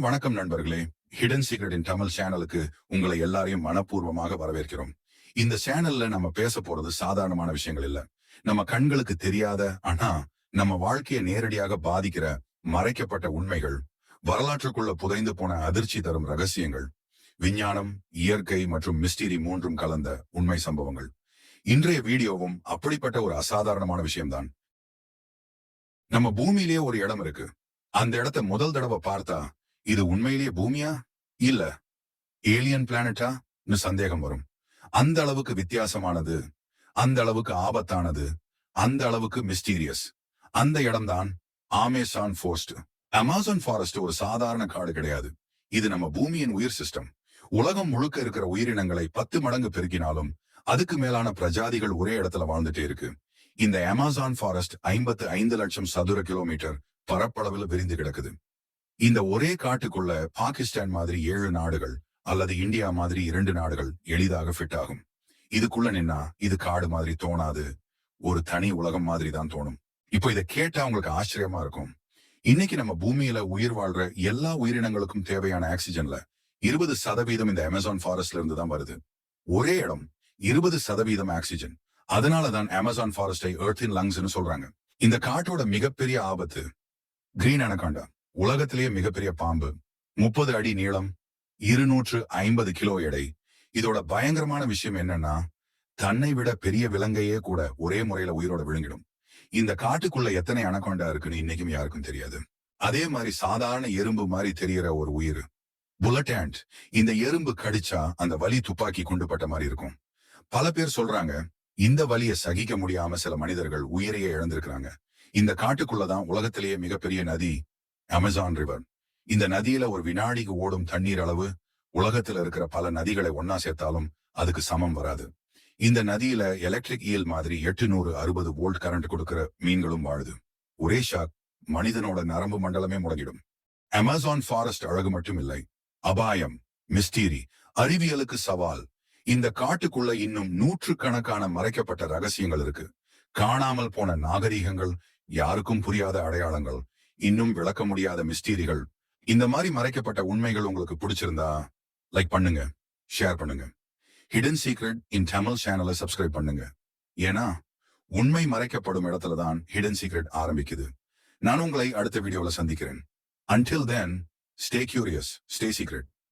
வணக்கம் நண்பர்களே. Hidden secret Tamil சேனலுக்கு உங்களை எல்லாரையும் மனப்பூர்வமாக வரவேற்கிறோம். இந்த சேனல்ல நம்ம பேச போறது சாதாரணமான விஷயங்கள் இல்ல. நம்ம கண்களுக்கு தெரியாத ஆனா நம்ம வாழ்க்கையை நேரடியாக பாதிக்கிற மறைக்கப்பட்ட உண்மைகள் வரலாற்றுக்குள்ள புதைந்து போன அதிர்ச்சி தரும் ரகசியங்கள் விஞ்ஞானம் இயற்கை மற்றும் மிஸ்டிரி மூன்றும் கலந்த உண்மை சம்பவங்கள். இன்றைய வீடியோவும் அப்படிப்பட்ட ஒரு அசாதாரணமான விஷயம்தான். நம்ம பூமியிலேயே ஒரு இடம் இருக்கு. அந்த இடத்த முதல் தடவை பார்த்தா இது உண்மையிலேயே பூமியா? இல்ல. ஏலியன் பிளானட்டா சந்தேகம் வரும். அந்த அளவுக்கு வித்தியாசமானது அந்த அளவுக்கு ஆபத்தானது அந்த அளவுக்கு மிஸ்டீரியஸ் அந்த இடம்தான் ஆமேசான் ஃபோர்ஸ்ட் அமேசான் ஃபாரஸ்ட் ஒரு சாதாரண காடு கிடையாது. இது நம்ம பூமியின் உயிர் சிஸ்டம் உலகம் முழுக்க இருக்கிற உயிரினங்களை பத்து மடங்கு பெருக்கினாலும் அதுக்கு மேலான பிரஜாதிகள் ஒரே இடத்துல வாழ்ந்துட்டே இருக்கு. இந்த அமேசான் ஃபாரஸ்ட் ஐம்பத்து ஐந்து லட்சம் சதுர கிலோமீட்டர் பரப்பளவில் விரிந்து கிடக்குது. இந்த ஒரே காட்டுக்குள்ள பாகிஸ்தான் மாதிரி ஏழு நாடுகள் அல்லது இந்தியா மாதிரி இரண்டு நாடுகள் எளிதாக ஃபிட் ஆகும். இதுக்குள்ள நின்னா இது காடு மாதிரி தோணாது. ஒரு தனி உலகம் மாதிரி தான் தோணும். இப்போ இதை கேட்டா உங்களுக்கு ஆச்சரியமா இருக்கும். இன்னைக்கு நம்ம பூமியில உயிர் வாழ்ற எல்லா உயிரினங்களுக்கும் தேவையான ஆக்சிஜன்ல இருபது சதவீதம் இந்த அமேசான் ஃபாரஸ்ட்ல இருந்து தான் வருது. ஒரே இடம் இருபது சதவீதம் ஆக்சிஜன். அதனாலதான் அமேசான் ஃபாரஸ்டை எர்த்தின் லங்ஸ்னு சொல்றாங்க. இந்த காட்டோட மிகப்பெரிய ஆபத்து கிரீன் அனகாண்டா. உலகத்திலேயே மிகப்பெரிய பாம்பு. முப்பது அடி நீளம் இருநூற்று ஐம்பது கிலோ எடை. இதோட பயங்கரமான விஷயம் என்னன்னா தன்னை விட பெரிய விலங்கையே கூட ஒரே முறையில உயிரோட விழுங்கிடும். இந்த காட்டுக்குள்ள எத்தனை அனக்கொண்டா இருக்குன்னு இன்னைக்கும் யாருக்கும் தெரியாது. அதே மாதிரி சாதாரண எறும்பு மாதிரி தெரியற ஒரு உயிர். புல்லட் ஹேண்ட் இந்த எறும்பு கடிச்சா அந்த வலி துப்பாக்கி கொண்டுபட்ட மாதிரி இருக்கும். பல பேர் சொல்றாங்க இந்த வலியை சகிக்க முடியாம சில மனிதர்கள் உயிரையே இழந்திருக்கிறாங்க. இந்த காட்டுக்குள்ளதான் உலகத்திலேயே மிகப்பெரிய நதி அமேசான் ரிவர் இந்த நதியில ஒரு வினாடிக்கு ஓடும் தண்ணீர் அளவு உலகத்துல இருக்கிற பல நதிகளை ஒன்னா சேர்த்தாலும் அதுக்கு சமம் வராது. இந்த நதியில எலக்ட்ரிக் ஈல் மாதிரி எட்டுநூறு அறுபது வோல்ட் கரண்ட் கொடுக்கிற மீன்களும் வாழுது. ஒரே ஷாக் மனிதனோட நரம்பு மண்டலமே முடங்கிடும். அமேசான் ஃபாரஸ்ட் அழகு மட்டும் இல்லை அபாயம் மிஸ்டீரி அறிவியலுக்கு சவால். இந்த காட்டுக்குள்ள இன்னும் நூற்று கணக்கான மறைக்கப்பட்ட ரகசியங்கள் இருக்கு. காணாமல் போன நாகரீகங்கள் யாருக்கும் புரியாத அடையாளங்கள் இன்னும் விளக்க முடியாத மிஸ்டீரிகள். இந்த மாதிரி மறைக்கப்பட்ட உண்மைகள் உங்களுக்கு பிடிச்சிருந்தா லைக் பண்ணுங்க ஷேர் பண்ணுங்க. ஹிடன் சீக்ரெட் இன் தமிழ் சேனலை சப்ஸ்கிரைப் பண்ணுங்க. ஏன்னா உண்மை மறைக்கப்படும் இடத்துல தான் ஹிடன் சீக்ரெட் ஆரம்பிக்குது. நான் உங்களை அடுத்த வீடியோல சந்திக்கிறேன். Until then stay curious stay secret